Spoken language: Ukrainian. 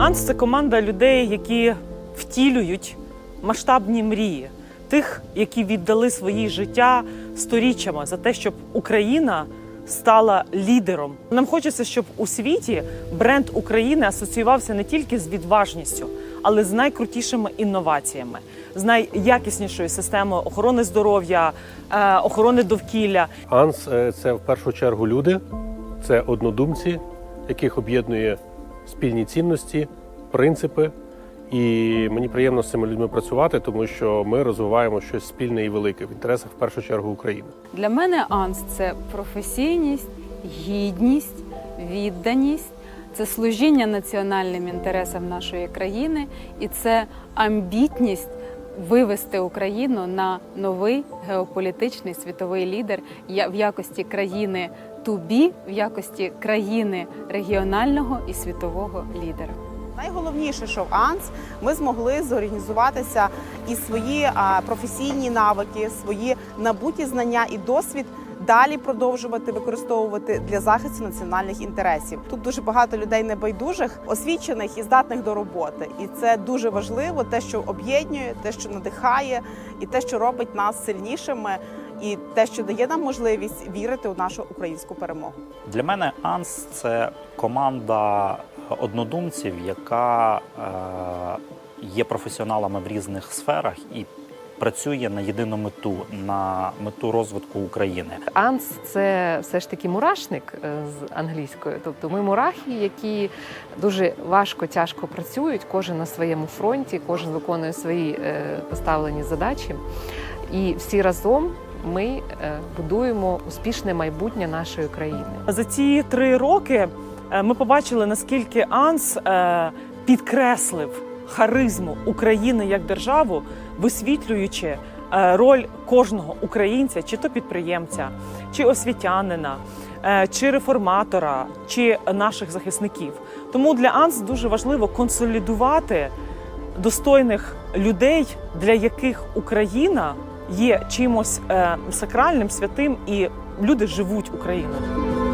Анс це команда людей, які втілюють масштабні мрії, тих, які віддали свої життя сторіччями за те, щоб Україна стала лідером. Нам хочеться, щоб у світі бренд України асоціювався не тільки з відважністю, але з найкрутішими інноваціями, з найякіснішою системою охорони здоров'я, е, охорони довкілля. АНС е, це в першу чергу люди, це однодумці, яких об'єднує спільні цінності, принципи. І мені приємно з цими людьми працювати, тому що ми розвиваємо щось спільне і велике в інтересах в першу чергу України. Для мене АНС це професійність, гідність, відданість, це служіння національним інтересам нашої країни і це амбітність вивести Україну на новий геополітичний світовий лідер в якості країни тубі, в якості країни регіонального і світового лідера. Найголовніше, що в АНС ми змогли зорганізуватися і свої професійні навики, свої набуті знання і досвід далі продовжувати використовувати для захисту національних інтересів. Тут дуже багато людей небайдужих, освічених і здатних до роботи. І це дуже важливо, те, що об'єднує, те, що надихає, і те, що робить нас сильнішими, і те, що дає нам можливість вірити у нашу українську перемогу. Для мене АНС це команда однодумців, яка е, є професіоналами в різних сферах і працює на єдину мету на мету розвитку України. Анс це все ж таки мурашник е, з англійської. Тобто ми мурахи, які дуже важко, тяжко працюють, кожен на своєму фронті, кожен виконує свої е, поставлені задачі. І всі разом ми будуємо успішне майбутнє нашої країни. За ці три роки ми побачили, наскільки АНС е, підкреслив харизму України як державу, висвітлюючи е, роль кожного українця, чи то підприємця, чи освітянина, е, чи реформатора, чи наших захисників. Тому для АНС дуже важливо консолідувати достойних людей, для яких Україна є чимось е, сакральним, святим, і люди живуть Україною.